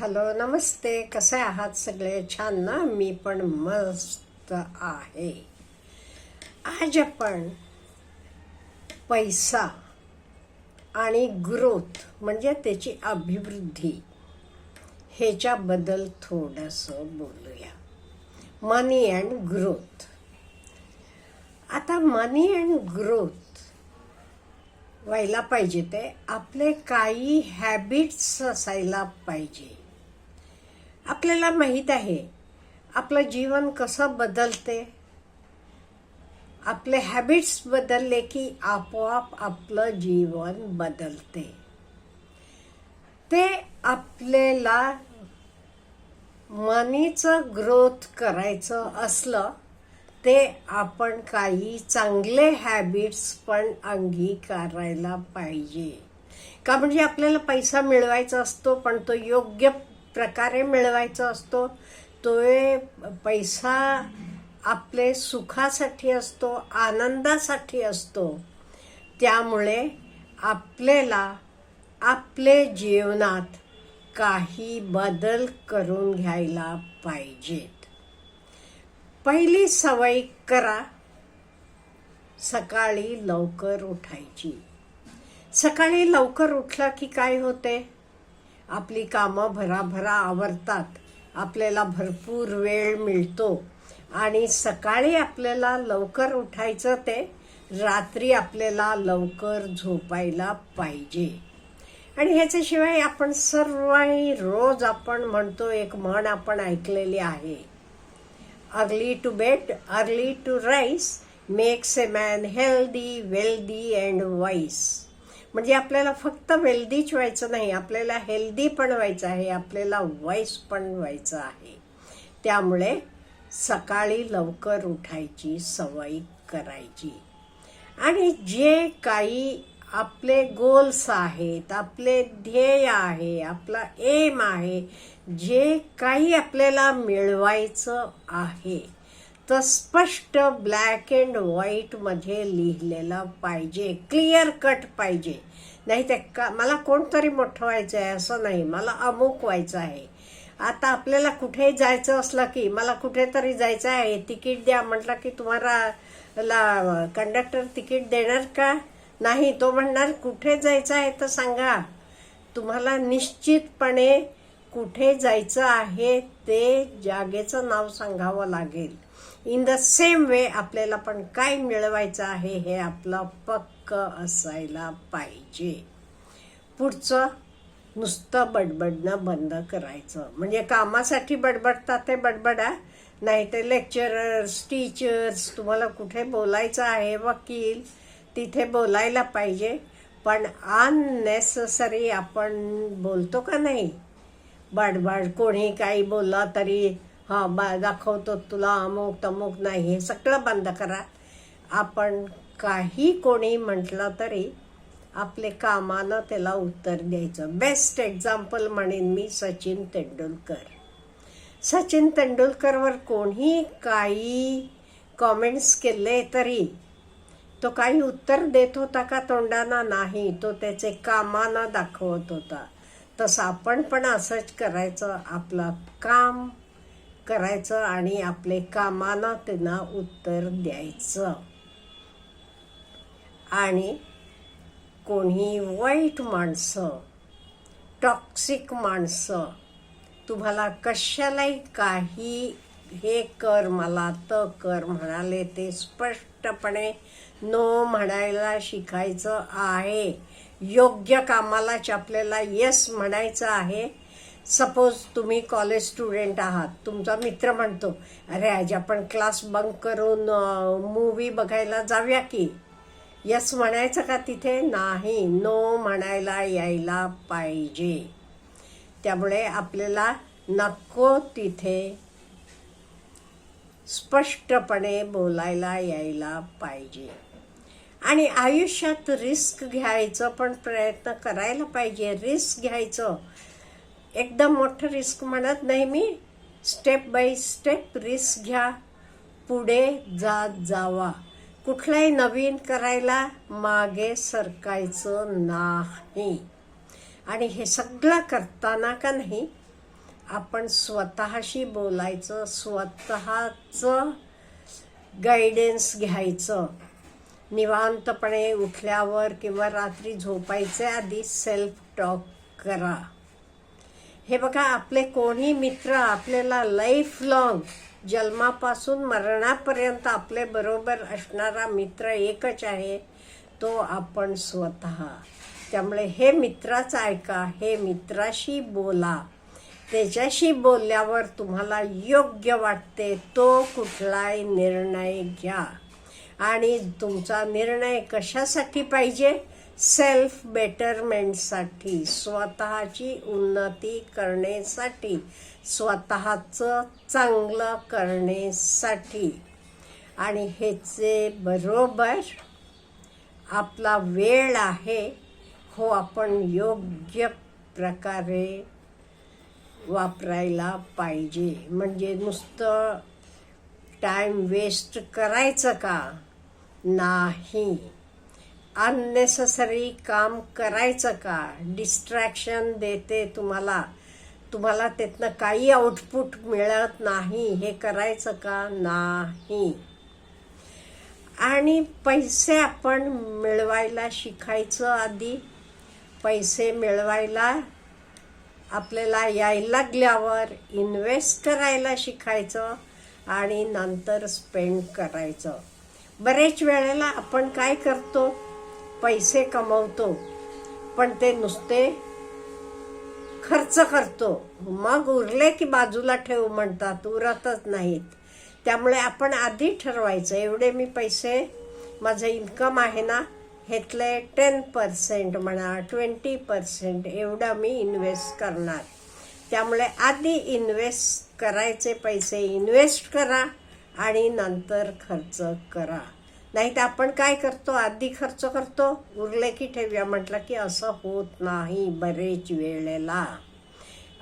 Hello नमस्ते. कसे आहात सगळे? छान ना? मी पण मस्त आहे. आज आपण पैसा आणि ग्रोथ म्हणजे त्याची अभिवृद्धी ह्याच्याबद्दल थोडंसं बोलूया. मनी अँड ग्रोथ आता मनी अँड ग्रोथ व्हायला पाहिजे ते. आपले काही हॅबिट्स असायला पाहिजे. आपल्याला माहीत आहे आपलं जीवन कसं बदलते? आपले हॅबिट्स बदलले की आपोआप आपलं जीवन बदलते. ते आपल्याला मनीचं ग्रोथ करायचं असलं ते आपण काही चांगले हॅबिट्स पण अंगीकारायला पाहिजे. का म्हणजे आपल्याला पैसा मिळवायचा असतो पण तो योग्य प्रकारे मिळवायचा असतो. तो पैसा आपले सुखासाठी असतो आनंदासाठी असतो. त्यामुळे आपल्याला आपले जीवनात काही बदल करून घ्यायला पाहिजेत. पहिली सवय करा. सकाळी लवकर उठायची. सकाळी लवकर उठला की काय होते? आपली कामं भराभरा आवरतात. आपल्याला भरपूर वेळ मिळतो. आणि सकाळी आपल्याला लवकर उठायचं ते रात्री आपल्याला लवकर झोपायला पाहिजे. आणि ह्याच्याशिवाय आपण सर्व रोज आपण म्हणतो एक म्हण आपण ऐकलेली आहे. Early to bed early to rise makes a man healthy wealthy and wise. म्हणजे आपल्याला फक्त वेल्दीच व्हायचं नाही आपल्याला हेल्दी पण व्हायचं आहे आपल्याला वॉईस पण व्हायचं आहे. त्यामुळे सकाळी लवकर उठायची सवय करायची. आणि जे काही आपले गोल्स आहेत आपले ध्येय आहे आपला एम आहे जे काही आपल्याला मिळवायचं आहे तर स्पष्ट ब्लॅक अँड व्हाईटमध्ये लिहिलेलं पाहिजे. क्लिअर कट पाहिजे. नाही ते का मला कोणतरी मोठं व्हायचं आहे असं नाही. मला अमुक व्हायचं आहे. आता आपल्याला कुठेही जायचं असलं की मला कुठेतरी जायचं आहे. तिकीट द्या. म्हटलं की तुम्हाला ला कंडक्टर तिकीट देणार का? नाही. तो म्हणणार कुठे जायचं आहे तर सांगा. तुम्हाला निश्चितपणे कुठे जायचं आहे ते जागेचं नाव सांगावं लागेल. इन द सेम वे आपल्याला पण काय मिळवायचं आहे हे आपलं पक्क असायला पाहिजे. पुढचं नुसतं बडबडणं बंद करायचं. म्हणजे कामासाठी बडबडतात ते बडबडा नाही ते लेक्चरर्स टीचर्स तुम्हाला कुठे बोलायचं आहे वकील तिथे बोलायला पाहिजे. पण अननेसेसरी आपण बोलतो का नाही? बडबड कोणी काही बोलला तरी हा बा दाखवतो तुला अमुक तमुक नाही हे सगळं बंद करा. आपण काही कोणी म्हटलं तरी आपले कामानं त्याला उत्तर द्यायचं. बेस्ट एक्झाम्पल म्हणेन मी सचिन तेंडुलकर. सचिन तेंडुलकरवर कोणी काही कॉमेंट्स केले तरी तो काही उत्तर देत होता का तोंडाना नाही तो त्याचे कामानं दाखवत होता. तसं आपण पण असंच करायचं. आपलं काम करायचं आणि आपले कामांना त्यांना उत्तर द्यायचं. आणि कोणी वाईट माणसं टॉक्सिक माणसं तुम्हाला कशालाही काही हे कर मला तर कर म्हणाले ते स्पष्टपणे नो म्हणायला शिकायचं आहे. योग्य कामालाच आपल्याला येस म्हणायचं आहे. सपोज तुम्ही कॉलेज स्टुडंट आहात तुमचा मित्र म्हणतो अरे आज आपण क्लास बंक करून मूवी बघायला जाऊया की? यस म्हणायचं का तिथे? नाही नो म्हणायला यायला पाहिजे. त्यामुळे आपल्याला नको तिथे स्पष्टपणे बोलायला यायला पाहिजे. आणि आयुष्यात रिस्क घ्यायचं पण प्रयत्न करायला पाहिजे. रिस्क घ्यायचं. एकदम मोठं रिस्क म्हणत नाही मी. स्टेप बाय स्टेप रिस्क घ्या. पुढे जात जावा. कुठलाही नवीन करायला मागे सरकायचं नाही. आणि हे सगळं करताना का नाही आपण स्वतःशी बोलायचं स्वतःचं गायडन्स घ्यायचं. निवांतपणे उठल्यावर किंवा रात्री झोपायचे आधी सेल्फ टॉक करा. हे बघा आपले कोणी मित्र आपल्याला लाईफ लॉंग जन्मापासून मरणापर्यंत आपले बरोबर असणारा मित्र एकच आहे तो आपण स्वतः. त्यामुळे हे मित्राचं ऐका हे मित्राशी बोला. त्याच्याशी बोलल्यावर तुम्हाला योग्य वाटते तो कुठलाही निर्णय घ्या. आणि तुमचा निर्णय कशासाठी पाहिजे? सेल्फ बेटरमेंटसाठी स्वतःची उन्नती करण्यासाठी स्वतःचं चांगलं करण्यासाठी. आणि ह्याचे बरोबर आपला वेळ आहे हो आपण योग्य प्रकारे वापरायला पाहिजे. म्हणजे नुसतं टाईम वेस्ट करायचं का? नाही. अननेसेसरी काम करायचं का? डिस्ट्रॅक्शन देते तुम्हाला. तुम्हाला त्यातनं काही आउटपुट मिळत नाही. हे करायचं का? नाही. आणि पैसे आपण मिळवायला शिकायचं आधी. पैसे मिळवायला आपल्याला यायला लागल्यावर इन्व्हेस्ट करायला शिकायचं आणि नंतर स्पेंड करायचं. बरेच वेळेला आपण काय करतो? पैसे कमवतो. पण ते नुसते खर्च करतो. मग उरले की बाजूला ठेवू म्हणतात उरतच नाहीत. त्यामुळे आपण आधी ठरवायचं एवढे मी पैसे माझं इन्कम आहे ना ह्यातले टेन पर्सेंट म्हणा ट्वेंटी पर्सेंट एवढं मी इन्व्हेस्ट करणार. त्यामुळे आधी इन्व्हेस्ट करायचे पैसे इन्व्हेस्ट करा आणि नंतर खर्च करा. नाही तर आपण काय करतो? आधी खर्च करतो. उरले की ठेवूया. म्हटलं की असं होत नाही बरेच वेळेला.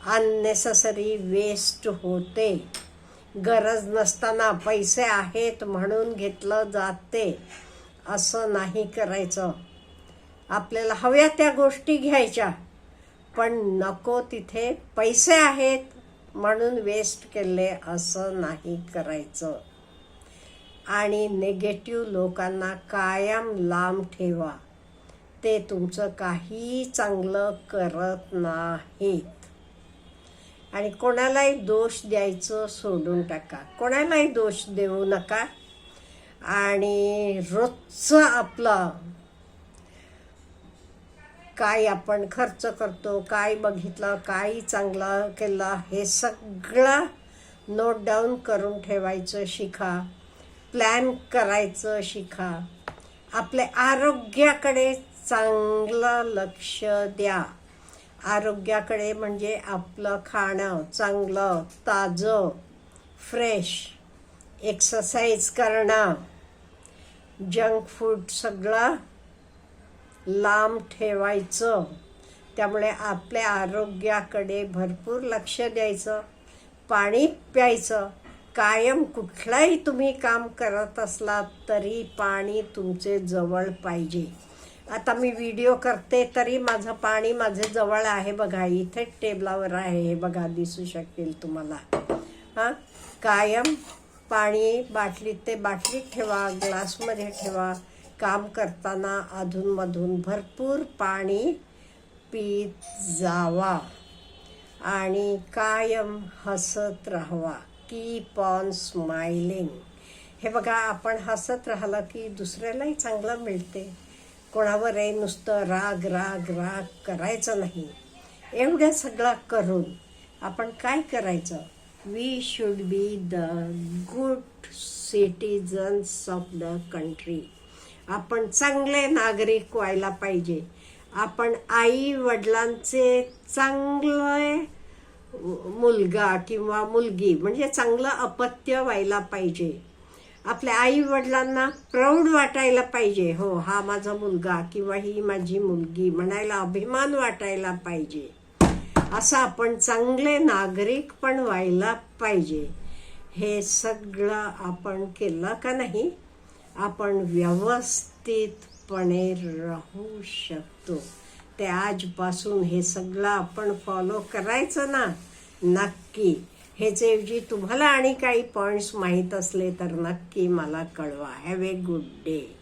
अननेसेसरी वेस्ट होते. गरज नसताना पैसे आहेत म्हणून घेतलं जाते. असं नाही करायचं. आपल्याला हव्या त्या गोष्टी घ्यायच्या. पण नको तिथे पैसे आहेत म्हणून वेस्ट केले असं नाही करायचं. आणि नेगेटिव्ह लोकांना कायम लांब ठेवा. ते तुमचं काही चांगलं करत नाहीत. आणि कोणालाही दोष द्यायचं सोडून टाका. कोणालाही दोष देऊ नका. आणि रोजचं आपलं काय आपण खर्च करतो काय बघितलं काय चांगलं केलं हे सगळं नोट डाऊन करून ठेवायचं शिका. प्लॅन करायचं शिका आपल्या आरोग्याकडे चांगलं लक्ष द्या. आरोग्याकडे म्हणजे आपलं खाणं चांगलं ताजं फ्रेश एक्सरसाइज करणं. जंक फूड सगळं लांब ठेवायचं. त्यामुळे आपल्या आरोग्याकडे भरपूर लक्ष द्यायचं. पाणी प्यायचं. कायम कुठलाही तुम्ही काम करत असलात तरी पाणी तुमचे जवळ पाहिजे. आता मी व्हिडिओ करते तरी माझं पाणी माझे जवळ आहे बघा. इथे टेबलावर आहे हे बघा दिसू शकेल तुम्हाला. हां? कायम पाणी बाटलीत ते बाटलीत ठेवा ग्लासमध्ये ठेवा. काम करताना अधूनमधून भरपूर पाणी पीत जावा आणि कायम हसत राहावा. कीप ऑन स्माइलिंग हे बघा आपण हसत राहिलं की दुसऱ्यालाही चांगलं मिळते. कोणावरही नुसतं राग राग राग करायचं नाही. एवढं सगळा करून आपण काय करायचं? We should be the good citizens of the country आपण चांगले नागरिक व्हायला पाहिजे. आपण आई वडिलांचे चांगले मुलगा किंवा मुलगी म्हणजे चांगलं अपत्य व्हायला पाहिजे. आपल्या आई वडिलांना प्रौढ वाटायला पाहिजे. हो हा माझा मुलगा किंवा ही माझी मुलगी म्हणायला अभिमान वाटायला पाहिजे. असं आपण चांगले नागरिक पण व्हायला पाहिजे. हे सगळं आपण केलं का नाही? आपण व्यवस्थितपणे राहू शकतो. ते आजपासून हे सगळं आपण फॉलो करायचं ना? नक्की. ह्याच्याऐवजी तुम्हाला आणि काही पॉईंट्स माहीत असले तर नक्की मला कळवा. Have a good day